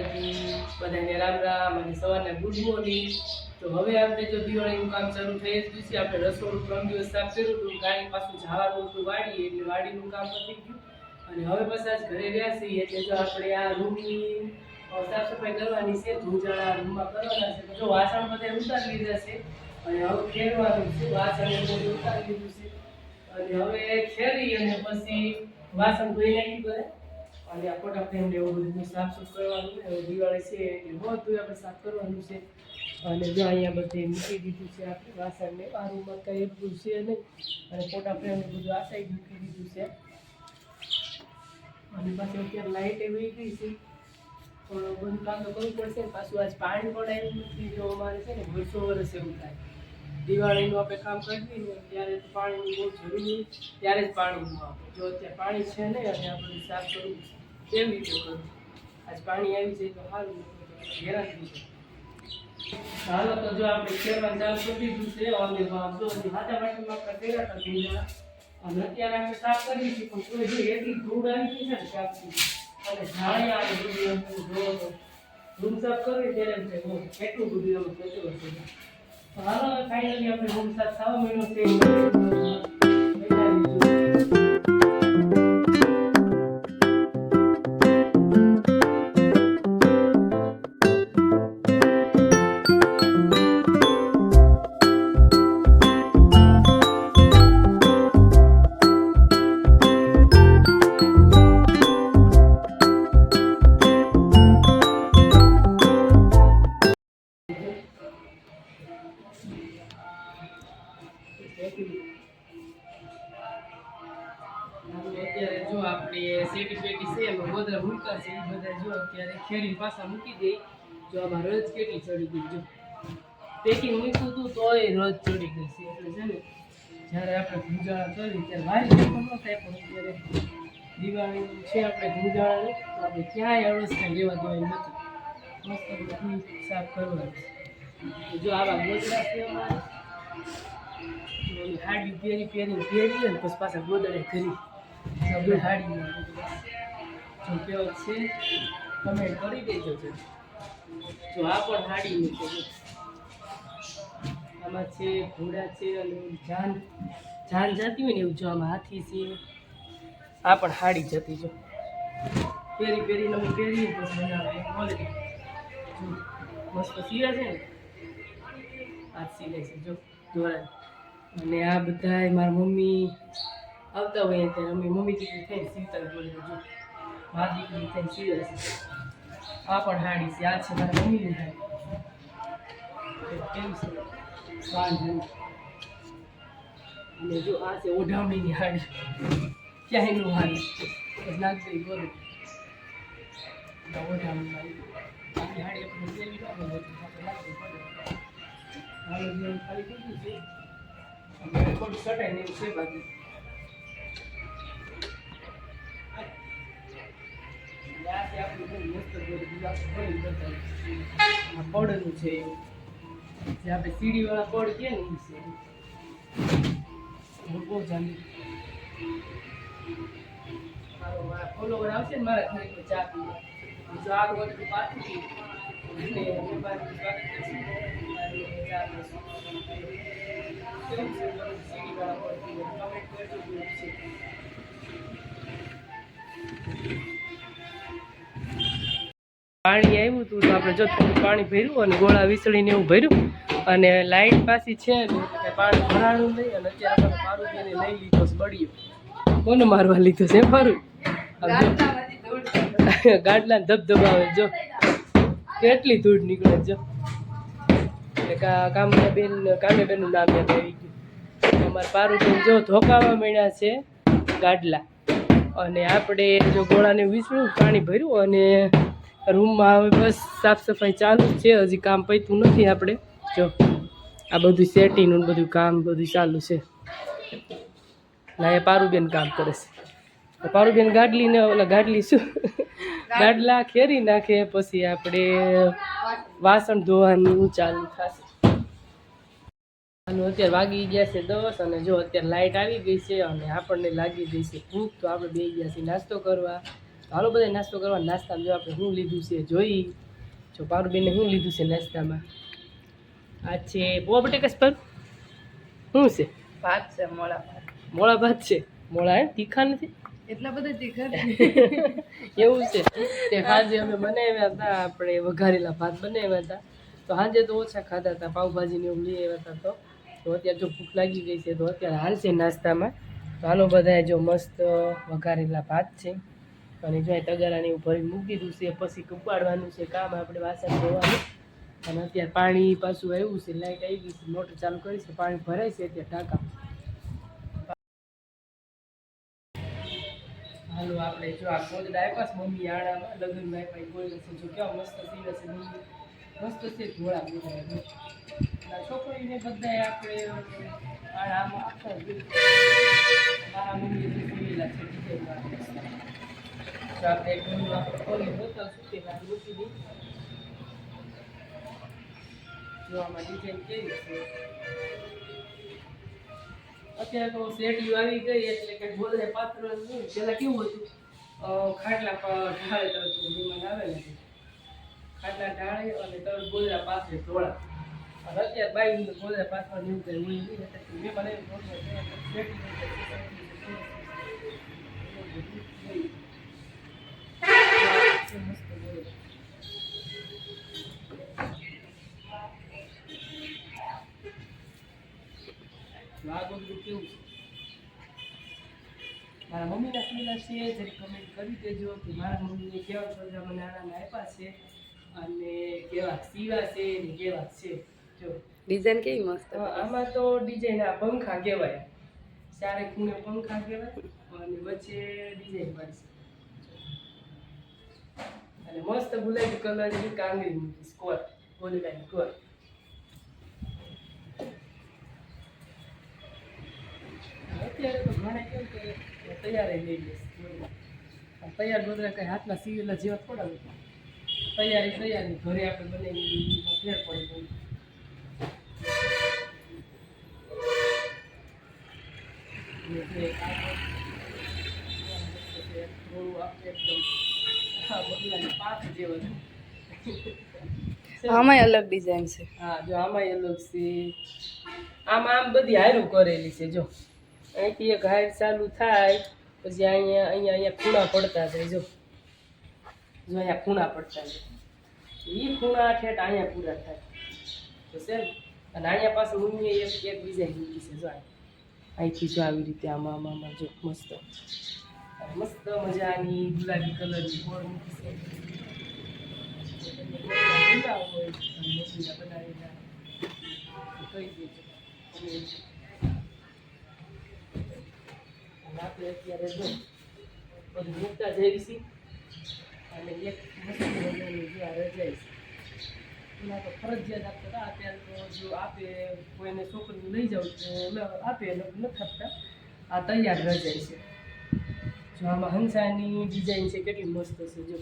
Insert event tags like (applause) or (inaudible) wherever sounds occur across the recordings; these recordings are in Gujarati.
બધાને રામ રામ અને સવારના ગુડ મોર્નિંગ. તો હવે આપણે જો દિવાળીનું કામ શરૂ થઈ જ છે, આપણે રસોડું ત્રણ દિવસ સાફ કર્યું હતું ગાડી પાછું જવાનું હતું વાડી એટલે વાડીનું કામ પતી ગયું. અને હવે બસ આજ ઘરે રહ્યા છીએ, એટલે જો આપણે આ રૂમની સાફ સફાઈ કરવાની છે ધૂળજાળા રૂમમાં કરવાના છે. જો વાસણ બધા ઉતારી લીધા છે, અને હવે ખેરવાનું છે, વાસણ બધું ઉતારી લીધું છે. અને હવે ખેરી અને પછી વાસણ ધોઈ નાખી પડે અને આ ફોટા ફ્રેમ ને એવું બધું સાફ સુફ કરવાનું છે હવે દિવાળી છે એટલે બધું આપણે સાફ કરવાનું છે. અને જો અહીંયા બધે મૂકી દીધું છે આપણે વાસણને આ રૂમમાં કંઈ એટલું છે નહીં. અને ફોટા ફ્રેમ બધું આ સાઈડ મૂકી દીધું છે. અને પાછી અત્યારે લાઇટ એવી ગઈ છે. પણ બધું કામ તો કરવું પડશે પાછું આજ પાણી પણ આવ્યું નથી જો અમારે છે ને. વર્ષો વર્ષ એવું થાય. દિવાળીનું આપણે કામ કરી દઈએ ત્યારે તો પાણીની બહુ જરૂરી ત્યારે જ પાણીનું આવે. જો અત્યારે પાણી છે નહીં, અને આપણે સાફ કરવું કેવી વીડિયો કરું આજ પાણી આવી જાય તો સારું હેરાન થઈ જાય. હાલો, તો જો આપણે ખેરવાનું ચાલુ કરી દીધું છે અને જો હાથા વાટીમાં કર્યા હતા ભીંડા. અને અત્યારે આપણે સાફ કરીએ છીએ પણ કોઈ જો એટલી ધૂળ આવી છે ને સાફથી અને ઝાડી આવે એમ જોવો તો રૂમ સાફ કરીએ ત્યારે કેટલું એમાં કચરો છે હાલો ફાઇનલી આપણે રૂમ સાફ થવા મહિનો છે. અત્યારે જો આપણે સેટી પેટી છે, એમાં ગોદરા મૂક્યા છે, એ બધા જો અત્યારે ખેરી પાછા મૂકી દઈ જો આમાં રજ કેટલી ચડી ગઈ, જો. પેકિંગ મૂક્યું હતું તોય રજ ચડી ગઈ છે. એટલે છે ને, જ્યારે આપણે ગુંજાળા કરી, ત્યારે વારી ન થાય, પણ અત્યારે દિવાળી છે આપણે ગુંજાળા તો આપણે ક્યાંય અવસ્થા લેવા દેવાની નથી. મસ્ત બધું સાફ કરવાનું જો આવા ગોદરા છે અમારે હાડી પહેરી પહેરી પહેરી ને, પછી પાછા ગોદડે કરી હાડી જો કેવો છે કમેન્ટ કરી દેજો જો. જો આ પણ હાડી છે. આમાં છે, ઘોડા છે અને જાન જાન જતી હોય ને એવું જો આમાં હાથી છે. આ પણ હાડી જતી જો. પહેરી પહેરીને અમે પહેરી ક્વોલિટી મસ્ત સીવે છે ને? આ સીવે છે જો દોરા અને આ બધા મારા મમ્મી આવતા હોય ત્યારે અમે મમ્મી દીકરી થઈને સીવતા બોલે, જો, મારી દીકરી થઈને સીવે છે. આ પણ હાડી છે, આ છે મારા મમ્મીની હાડી. કેમ છે? વાંધો અને જો આ છે ઓઢામણીની હાડી. ક્યાંયનું હાડી નાખી બોલો ઓઢામણી હાડી. હાડી આપણે જેમ ખાલી કીધું છે. ને એવું છે બાકી. આ આપણું મસ્ત પડનું છે. જે આપણે સીડીવાળા પડ કે છે. બહુ મારો ફોલોવર આવશે ને મારા ઘરે ચા પીવા. જો આગળ બધું પાછું આપણે જો થોડું પાણી ભર્યું અને ગોળા વીસળીને એવું ભર્યું અને લાઈટ પાછી છે પાણી ભરાણું નહીં અને અત્યારે આપણે પારું લઈ લીધો છે બળિયો. કોને મારવા લીધો છે ફરું (laughs) ગાડલા ધબધબાવે જો. કેટલી ધૂળ નીકળે જો. એટલે કા કામના બેન, કામે બેનનું નામ યાદ આવી ગયું. અમારા પારુબેન જો ધોકાવા મળ્યા છે ગાડલા. અને આપણે જો ગોળાને વીસળું પાણી ભર્યું અને રૂમમાં હવે બસ સાફ સફાઈ ચાલુ છે, હજી કામ પૈતું નથી આપણે. જો, આ બધું સેટિંગનું બધું કામ બધું ચાલુ છે. ના એ પારુબેન કામ કરે છે. પારુબેન ગાડલીને ઓલા ગાડલી શું? ગાડલા ખેરી નાખે, પછી આપણે વાસણ ધોવાનું ચાલુ થશે. અને અત્યારે વાગી ગયા છે દસ, અને જો અત્યારે લાઇટ આવી ગઈ છે, અને આપણને લાગી ગઈ છે ભૂખ, તો આપણે બે ગયા છીએ નાસ્તો કરવા. હાલો બધા નાસ્તો કરવા. નાસ્તામાં જો આપણે શું લીધું છે જોઈ. જો પારુબેને શું લીધું છે નાસ્તામાં? આ છે પોવા બટેકા પર શું છે? ભાત છે મોળા ભાત. મોળા ભાત છે? મોળા હે તીખા નથી? એટલા બધા તીખા (laughs) એવું છે. તે સાંજે અમે બનાવ્યા હતા આપણે વઘારેલા ભાત બનાવ્યા હતા. તો સાંજે તો ઓછા ખાધા હતા પાઉભાજીને એવું લઈ આવ્યા હતા તો. તો અત્યારે જો ભૂખ લાગી ગઈ છે તો અત્યારે હાલ છે નાસ્તામાં. તો હાલો બધાએ જો મસ્ત વઘારેલા ભાત છે. અને જો તગારાને ભરીને મૂકી દીધું છે, પછી ઉપાડવાનું છે, કામ આપણે વાસણ ધોવાનું. અને અત્યારે પાણી પાછું આવ્યું છે, લાઈટ આવી ગઈ છે, મોટર ચાલુ કરી છે, પાણી ભરાય છે અત્યારે ટાંકા હાલો, આપણે જો આ ગોદડા ડાયપાસ મમ્મી આણામાં લગ્ન આપ્યા, એ છે, જો કેવા મસ્ત સીવે છે મસ્ત છે ધોળા જો. છોકરીને બધાય આપણે આડામાં આપતા. મારા મમ્મી છે જો ડિઝાઇન કેવી અત્યારે તો શેરડીઓ આવી ગઈ એટલે કે બોલે પાત્ર નહીં. પેલા કેવું હતું? ખાટલા ઢાળે તરત મહેમાન આવે ને. ખાટલા ઢાળે અને તરત ગોદરા પાસે ઢોળા અને અત્યારે બાઈ ગોદરા પાછળ એટલે મેં મને શેરડી મારા મમ્મીના પીલા છે જરી કમેન્ટ કરી દેજો કે મારા મમ્મીએ કેવા કપડાં મને આરામ આપ્યા છે અને કેવા સીવા છે ને કેવા છે. જો. ડિઝાઇન કેવી મસ્ત આમાં તો ડિઝાઇન આ પંખા કહેવાય. ચારે ખૂણે પંખા કહેવાય અને વચ્ચે ડિઝાઇન પાડી અને મસ્ત ગુલાબી કલરની કાંગરી મૂકી સ્કોર ગોલીબાઈ સ્કોર અત્યારે તો ઘણા કેવું કે તૈયાર લઈ લે તૈયાર ગોદરા કઈ હાથમાં સીવેલા જેવા થોડા હોય તૈયારી તૈયારી ઘરે આપણે બનાવી ફેર પડી ગયું અને જે આ થોડું આપણે એકદમ આ બગલાની પાક જેવો છે આમાંય અલગ ડિઝાઇન છે હા જો આમાં અલગ છે આમાં આમ બધી હારું કરેલી છે જો અહીંથી એક હાઈટ ચાલુ થાય, પછી અહીંયા અહીંયા અહીંયા ખૂણા પડતા જાય, જો. જો અહીંયા ખૂણા પડતા જાય. એ ખૂણા ઠેઠ અહીંયા પૂરા થાય. છે ને? અને અહીંયા પાસે મમ્મીએ એક એક બીજા મૂકી છે, જો અહીંથી જો આવી રીતે આમાં આમાં જો, મસ્ત. મસ્ત મજાની ગુલાબી કલરની બોર્ડ મૂકી છે. બનાવ કહી આપણે અત્યારે જો બધું મૂકતા જઈએ અને એક આ રજાઈ છે. એના તો ફરજિયાત આપતા હતા. અત્યારે તો જો આપે કોઈને છોકરીને લઈ જાવ તો આપે નથી આપતા. આ તૈયાર રજાઈ છે. જો આમાં હંસાની ડિઝાઇન છે કેટલી મસ્ત છે જો.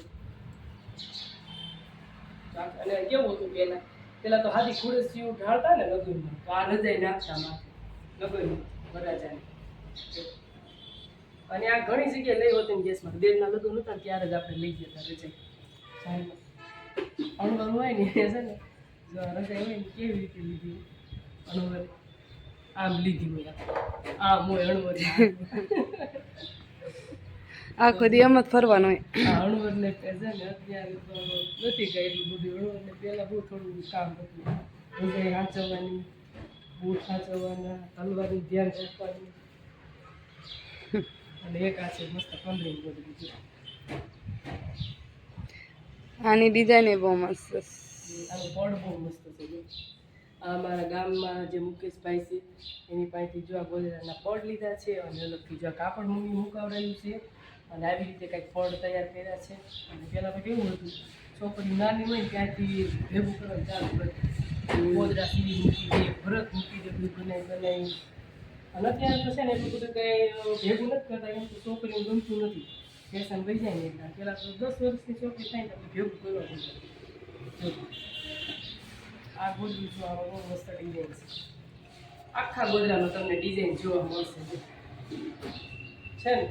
અને કેવું હતું પેલા પેલા તો હાથી ખુરશીઓ ઢાળતા ને લગ્નમાં, તો આ રજાઈ નાખતા માથે લગ્ન વરાજાને અને આ ઘણી જગ્યાએ લઈ હોતી ને ગેસમાં. દેવના લગ્ન હતા ત્યારે જ આપણે લઈ જતા રજાઈ. અણવર હોય ને છે ને જો રજાઈ હોય ને કેવી રીતે લીધી? અણવર. આમ લીધી હોય આમ હોય અણવર. આખો દી એમ જ ફરવાનું હોય. અણવરને છે ને અત્યારે તો નથી એટલું બધું. અણવરને પહેલાં બહુ થોડું કામ હતું. રજાઈ સાચવવાની બૂટ સાચવવાના તલવારનું ધ્યાન રાખવાનું. અને એક આ છે મસ્ત પંદર બધું બીજું. આની ડિઝાઇન એ બહુ મસ્ત. આનું પડ બહુ મસ્ત છે આ મારા ગામમાં જે મુકેશભાઈ છે એની પાસેથી જો આ ગોલેરાના પડ લીધા છે અને અલગથી જો આ કાપડ મૂવી મુકાવડાયું છે અને આવી રીતે કંઈક પડ તૈયાર કર્યા છે. અને પહેલાં તો કેવું હતું છોકરી નાની હોય ત્યાંથી ભેગું કરવાનું ચાલુ કરે ગોદરા સીવી મૂકી દે ભરત મૂકી દે બધું બનાવી બનાવી અને અત્યારે તો છે ને એટલું બધું કંઈ ભેગું નથી કરતા કેમ કે છોકરીઓ ગમતું નથી. ફેશન ભાઈ જાય ને એટલે પહેલાં તો દસ વર્ષની છોકરી થાય ને તો ભેગું કરવા આ ગોદડું જો આમાં બહુ મસ્ત ડિઝાઇન છે. આખા ગોદડાનો તમને ડિઝાઇન જોવા મળશે. છે ને?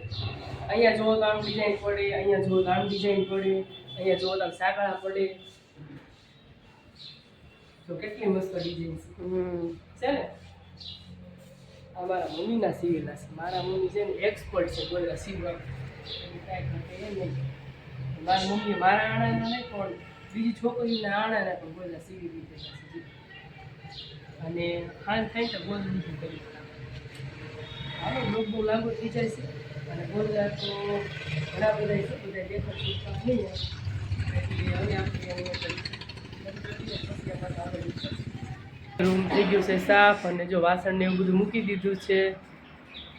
અહીંયા જોવો તો આમ ડિઝાઇન પડે અહીંયા જોવો તો આમ ડિઝાઇન પડે અહીંયા જોવો તો આમ સાંકળા પડે. તો કેટલી મસ્ત ડિઝાઇન છે. છે ને? આ મારા મમ્મીના સીવેલા છે. મારા મમ્મી છે ને એક્સપર્ટ છે બોલા સીવવા કાંઈ ઘટે નહીં. મારા મમ્મી મારા આણાના નહીં, પણ બીજી છોકરીના આણાના પણ બોલા સીવી દીધેલા અને ખાન થાય તો ગોલ લીધું કરી હવે લોક બહુ લાંબો થઈ જાય છે. અને ગોલદાર તો ઘણા બધા છે બધા સુધતા નહીં હવે આપણે અહીંયા કરીશું. રૂમ થઈ ગયો છે સાફ અને જો વાસણને એવું બધું મૂકી દીધું છે.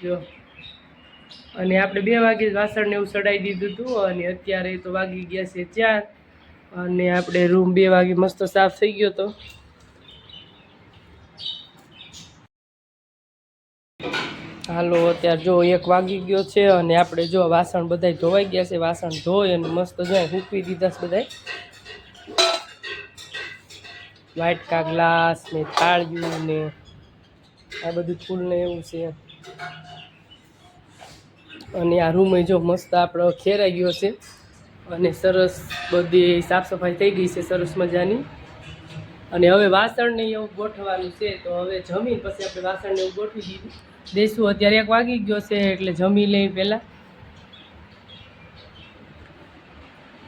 જો. અને આપણે બે વાગે જ વાસણ એવું ચડાવી દીધું હતું અને અત્યારે તો વાગી ગયા છે ચાર. અને આપણે રૂમ બે વાગે મસ્ત સાફ થઈ ગયો તો. હાલો, અત્યારે જો એક વાગી ગયો છે અને આપણે જો વાસણ બધાય ધોવાઈ ગયા છે. વાસણ ધોઈ અને મસ્ત જાય સૂકવી દીધા છે બધાય. વાટકા ગ્લાસ ને થાળીયું ને આ બધું ફૂલ ને એવું છે. અને આ રૂમ જો મસ્ત આપણો ખેરાઈ ગયો છે. અને સરસ બધી સાફ સફાઈ થઈ ગઈ છે સરસ મજાની. અને હવે વાસણ ને એવું ગોઠવાનું છે, તો હવે જમીન પછી આપણે વાસણ ને એવું ગોઠવી દીધું. દઈશું અત્યારે એક વાગી ગયો છે, એટલે જમી લઈ પહેલાં.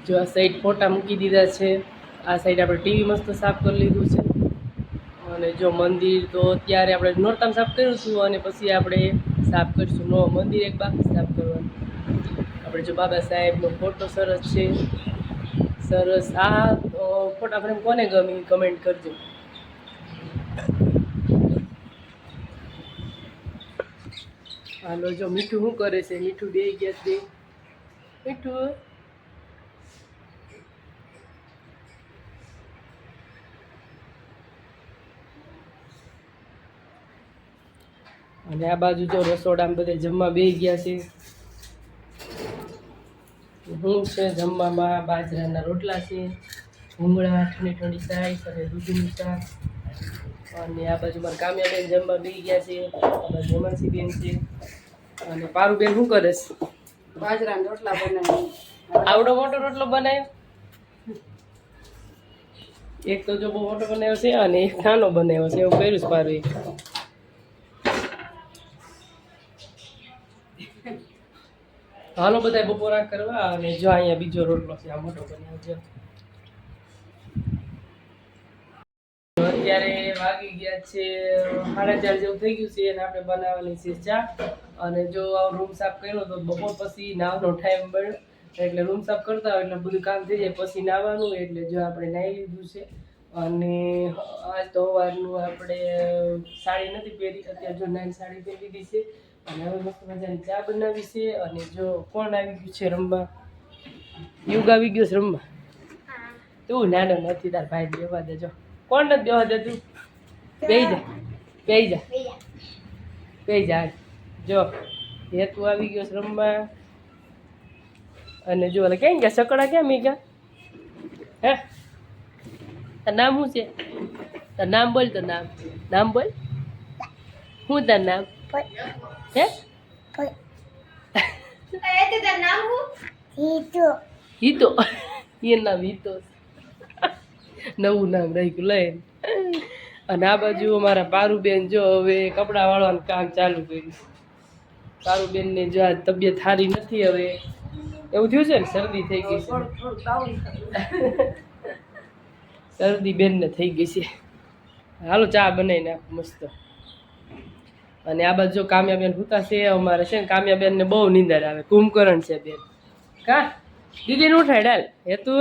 જો આ સાઈડ ફોટા મૂકી દીધા છે. આ સાઈડ આપણે ટીવી મસ્ત સાફ કરી લીધું છે. અને જો મંદિર તો અત્યારે આપણે નોરતામ સાફ હતું અને પછી આપણે સાફ કરીશું. નો મંદિર એક બાકી સાફ કરવાનું. આપણે જો બાબા સાહેબનો ફોટો સરસ છે. સરસ. આ ફોટા ફ્રેમ કોને ગમી કમેન્ટ કરજો. હાલો, જો મીઠું શું કરે છે? મીઠું બે ગયા છે. મીઠું અને આ બાજુ જો રસોડામાં બધે જમવા બે ગયા છે. શું છે જમવામાં બાજરાના રોટલા છે ભૂંગળા ઠંડી ઠંડી સાઈસ અને દૂધનું શાક. અને આ બાજુ મારા કામ્યાબેન જમવા બેસી ગયા છે આ બાજુ હેમાંસીબેન છે. અને પારુબેન શું કરે છે? બાજરાના રોટલા બનાવી. આવડો મોટો રોટલો બનાવ્યો? એક તો જો બહુ મોટો બનાવ્યો છે અને એક નાનો બનાવ્યો છે એવું કર્યું છે મારું હાલો બધા બપોરા કરવા અને જો અહીંયા બીજો રોટલો છે, આ મોટો બન્યો છે. અત્યારે વાગી ગયા છે, સાડા ચાર જેવું થઈ ગયું છે અને આપણે બનાવવાની છે ચા. અને જો રૂમ સાફ કર્યો તો બપોર પછી નાવનો ટાઈમ બન્યો એટલે રૂમ સાફ કરતા હોય એટલે બધું કામ થઈ જાય, પછી નાવાનું એટલે જો આપણે નાહી લીધું છે. અને આજ તો વારનું આપણે સાડી નથી પહેરી, અત્યારે જો નાની સાડી પહેરી દીધી છે. અને હવે મસ્ત મજાની ચા બનાવી છે અને જો કોણ આવી ગયું છે રમવા? યુગ આવી ગયો છે રમવા? તું નાનો નથી તાર ભાઈ બેવા દેજો કોણ નથી દે દેતું બેહી જા બેહી જા. બેહી જા. જો હેતુ આવી ગયો છે રમવા. અને જો ઓલા ક્યાં ગયા? સકડા ક્યાં મેં ગયા? હે? તાર નામ શું છે? તાર નામ બોલ તો નામ. નામ બોલ. શું તાર નામ? હે? હિતો. એ નામ હિતો નવું નામ રહી ગયું લઈને અને આ બાજુ અમારા પારુબેન જો હવે કપડાં વાળવાનું કામ ચાલુ કર્યું પારુબેનને જો આ તબિયત સારી નથી હવે. એવું થયું છે ને શરદી થઈ ગઈ છે? શરદી બેનને થઈ ગઈ છે. હાલો ચા બનાવી નાખ મસ્ત. અને આ બાજુ કામ્યાબેન હુતા છે, અમારે છે ને કામ્યાબેનને બહુ નિંદર આવે, કુંભકરણ છે બેન. કા? દીદીને ઉઠાડ હાલ હેતુ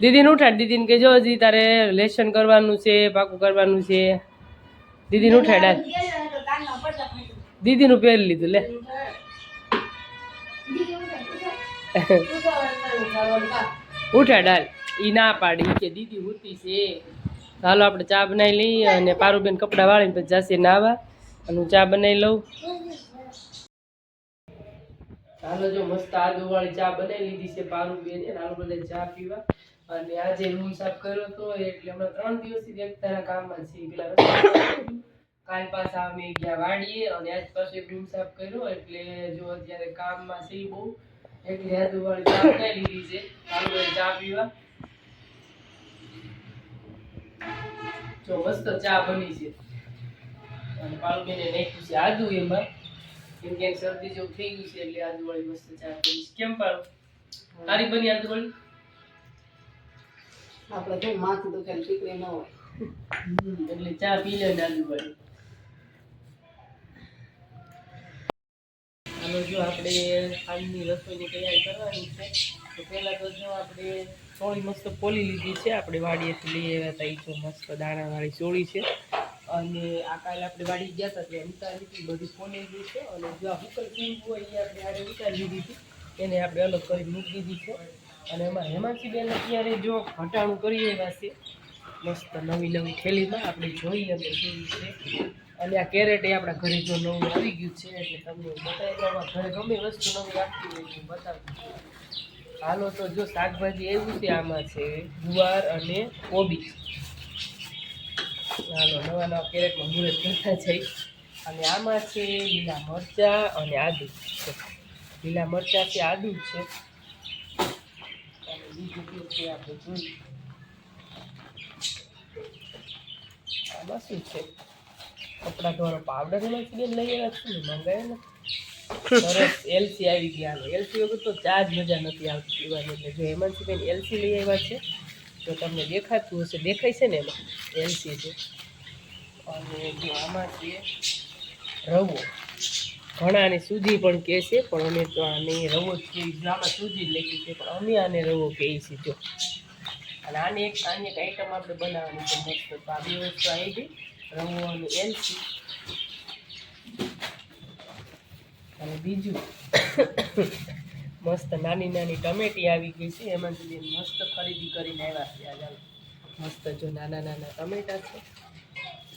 દીદીને ઉઠાડ, દીદીને કે જો હજી તારે લેસન કરવાનું છે, પાકું કરવાનું છે. દીદીને ઉઠાડ હાલ. દીદીનું પહેરી લીધું, લે. ઉઠાડ હાલ. ઈ ના પાડી કે દીદી હુતી છે. હાલો આપણે ચા બનાવી લઈએ અને પારુબેન કપડાં વાળીને પછી જશે નાવા અને ચા બનાવી લઉં. હાલો જો મસ્ત આદુ વાળી ચા બનાવી લીધી છે પારુબેન હાલો બધા ચા પીવા. અને આજે રૂમ સાફ કર્યો હતો એટલે હમણાં ત્રણ દિવસથી વ્યક્તાના કામમાં છે પેલા કાલ પાછા અમે ગયા વાડીએ અને આજ પાછું રૂમ સાફ કર્યો. એટલે જો અત્યારે કામમાં છે ઈ બહુ. એટલે આદુવાળી ચા બનાવી લીધી છે. આદુવાળી ચા પીવા. જો મસ્ત ચા બની છે. અને પાલુબેને નાખ્યું છે આદુ એમાં કેમ કે શરદી જેવું થઈ ગયું છે એટલે આદુવાળી મસ્ત ચા બની કેમ પાડો તારી બની આદુવાળી આપણે કેમ માથું દુખે ને ટીકડી ન હોય. એટલે ચા પી લે ને આદુવાળી હાલો જો આપણે ખાંડની રસોઈની તૈયારી કરવાની છે તો પહેલાં તો જો આપણે ચોળી મસ્ત પોલી લીધી છે. આપણે વાડીએથી લઈ આવ્યા હતા એ જો મસ્ત દાણાવાળી ચોળી છે. અને આ કાલે આપણે વાડી ગયા હતા ત્યાં ઉતારી હતી બધી ફોને ગઈ છે. અને જો આ હુકલ પીવું હોય, એ આપણે આડે ઉતારી લીધી હતી. એને આપણે અલગ કરી મૂકી દીધી છે. અને એમાં હેમાંસી બેન અત્યારે જો ઘટાણું કરી એવા છે. મસ્ત નવી નવી થેલીમાં આપણે જોઈએ અમે કેવી છે. અને આ કેરેટ એ આપણા ઘરે જો નવું આવી ગયું છે, એટલે તમને બતાવી ઘરે ગમે વસ્તુ નવી રાખતી હોય હું બતાવું હાલો, તો જો શાકભાજી એવું છે, આમાં છે ગુવાર અને કોબી. હાલો નવા નવા કેરેટમાં મુહૂર્ત કરતા જઈ. અને આમાં છે લીલા મરચાં અને આદુ. છે લીલા મરચાં છે, આદુ છે. અને બીજું છે આપણે જોઈએ આમાં શું છે. કપડા ધોવાનો પાવડર એમાંથી બેન, લઈ આવ્યા છું ને? મંગાવ્યા ને? સરસ, એલસી આવી ગયા. એલસી વગર તો ચા જ મજા નથી આવતી પીવાની. એટલે જો બેન એલસી લઈ આવ્યા છે તો તમને દેખાતું હશે, દેખાય છે ને એમાં? એલસી છે. અને જો આમાં છે, રવો. ઘણા આને સૂજી પણ કહે છે, પણ અમે તો આને રવો જ કહીએ આમાં સૂજી જ લખી છે, પણ અમે આને રવો કહીએ છીએ, જો. અને આને એક આની એક આઈટમ આપણે બનાવવાની છે, મસ્ત. તો આ બે વસ્તુ આવી ગઈ, રવો અને એલસી અને બીજું મસ્ત નાની નાની ટમેટી આવી ગઈ છે. એમાંથી બેન મસ્ત ખરીદી કરીને આવ્યા છે આજે મસ્ત જો નાના નાના ટમેટા છે.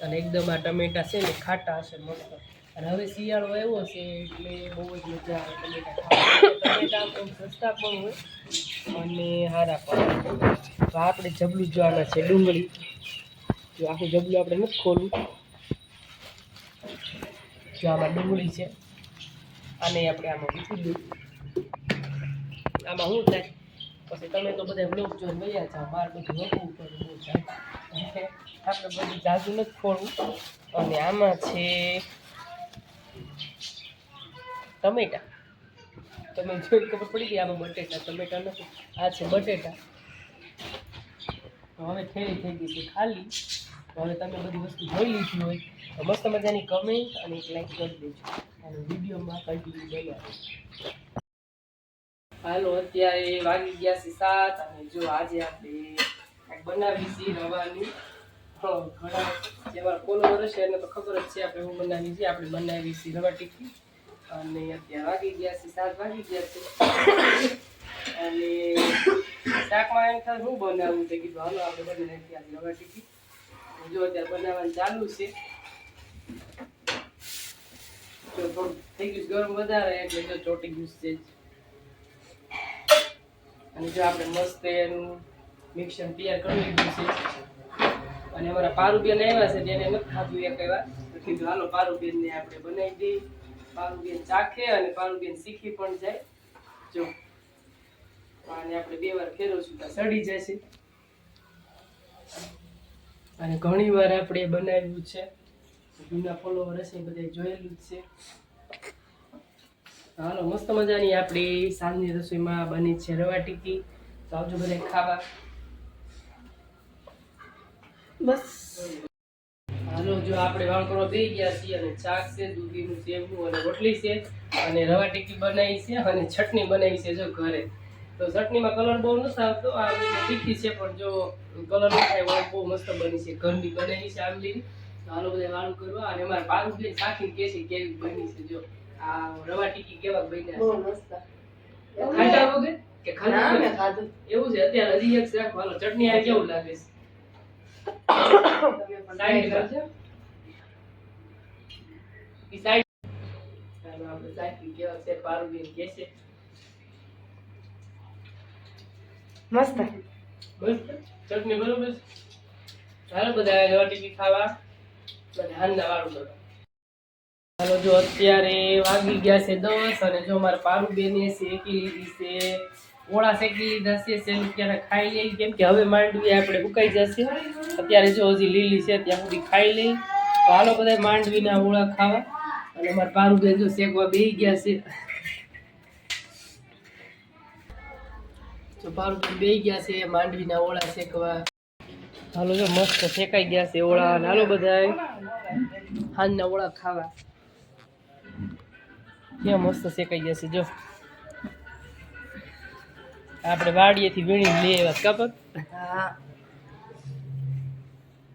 અને એકદમ આ ટમેટા છે ને ખાટા હશે મસ્ત. અને હવે શિયાળો આવ્યો છે એટલે બહુ જ મજા આવે ટમેટા ટમેટા પણ સસ્તા પણ હોય. અને હારા પણ. તો આપણે જબલું જોવાના છે ડુંગળી. જો આખું જબલું આપણે નથી ખોલવું જો આમાં ડુંગળી છે. અને આપણે આમાં મૂકી દઈએ આમાં શું થાય? પછી તમે તો બધા બ્લોગ જોઈને વયા જાઓ, મારે બધું હતું ઉપર બહુ જાય. (laughs) આપણે બધું જાજુ નથી ખોળવું. અને આમાં છે ટમેટા. તમે જોઈ ખબર પડી ગઈ આમાં બટેટા, ટમેટા નથી. આ છે બટેટા. હવે થેલી થઈ ગઈ છે ખાલી. તો હવે તમે બધી વસ્તુ જોઈ લીધી હોય તો મસ્ત મજાની કમેન્ટ અને એક લાઈક કરી દેજો. અને વિડીયોમાં કન્ટિન્યુ બનાવો હાલો અત્યારે વાગી ગયા છે સાત અને જો આજે આપણે કંઈક બનાવી છીએ રવાની. હા, ઘણા જેવા ફોલોવર હશે એને તો ખબર જ છે આપણે હું બનાવી છે આપણે બનાવી છીએ રવા ટીકી. અને અત્યારે વાગી ગયા છે સાત વાગી ગયા છે. અને શાકમાં એમ થાય શું બનાવું? તે કીધું હાલો આપણે બનાવી નાખીએ રવા ટીકી. જો અત્યારે બનાવવાનું ચાલુ છે. જો થોડું થઈ ગયું ગરમ વધારે એટલે જો ચોટી ગયું છે. અને જો આપણે મસ્ત એનું મિક્સર તૈયાર કરી લીધું છે. અને અમારા પારુબેન આવ્યા છે, તેને નથી ખાધું એક તો કીધું, હાલો, પારુબેનને આપણે બનાવી દઈએ. પારુબેન ચાખે અને પારુબેન શીખી પણ જાય. જો અને આપણે બે વાર ફેરવશું તો સડી જશે અને ઘણી વાર આપણે બનાવ્યું છે. જૂના ફોલોવર હશે બધા જોયેલું જ છે. હાલો, મસ્ત મજાની આપણી સાંજની રસોઈમાં બની છે રવા ટીકી. તો આવજો બધા ખાવા. બસ. હાલો, જો આપણે વાળ કરવા ગયા છીએ અને શાક છે, દૂધીનું સેવું અને રોટલી છે અને રવા ટીકી બનાવી છે અને ચટણી બનાવી છે જો ઘરે. તો ચટણીમાં કલર બહુ નથી આવતો, આ તીખી છે, પણ જો કલર ન થાય બહુ મસ્ત બની છે. ઘરની બનાવી છે આંબલીની. હાલો બધા વાળું કરવા અને અમારે પારું બેન સાખી કે છે કેવી બની છે, જો. આ રવા ટીકી કેવા બન્યા? બહુ મસ્ત. વગર? કે ખાધું મેં ખાધું. એવું છે? અત્યારે હજી એક શાક હાલો ચટણી આ કેવું લાગે છે? સાઈડ કરજો. કરજો. ઈ સાઈડ આપણે સાઈડ કેવા છે? પારુબેન કે છે. મસ્ત. બસ ચટણી બરોબર છે? બધા રવા ટીકી ખાવા. બધા વાળું બધું હાલો, જો અત્યારે વાગી ગયા છે દસ અને જો મારે પારું બેને શેકી લીધી છે. ઓળા શેકી લીધા છે, સેલું ખાઈ લઈ કેમ કે હવે માંડવી આપણે ઉકાઈ જશે. અત્યારે જો હજી લીલી છે, ત્યાં સુધી ખાઈ લઈ તો હાલો બધા માંડવીના ઓળા ખાવા. અને મારા પારું બેન જો શેકવા બેસી ગયા છે. જો પારું બેસી ગયા છે, માંડવીના ઓળા શેકવા. હાલો, જો મસ્ત શેકાઈ ગયા છે ઓળા. હાલો બધા હાંજના ઓળા ખાવા. કેમ મસ્ત શેકાઈ જશે જો. આપણે વાડીએથી વીણી લઈ આવ્યા કપક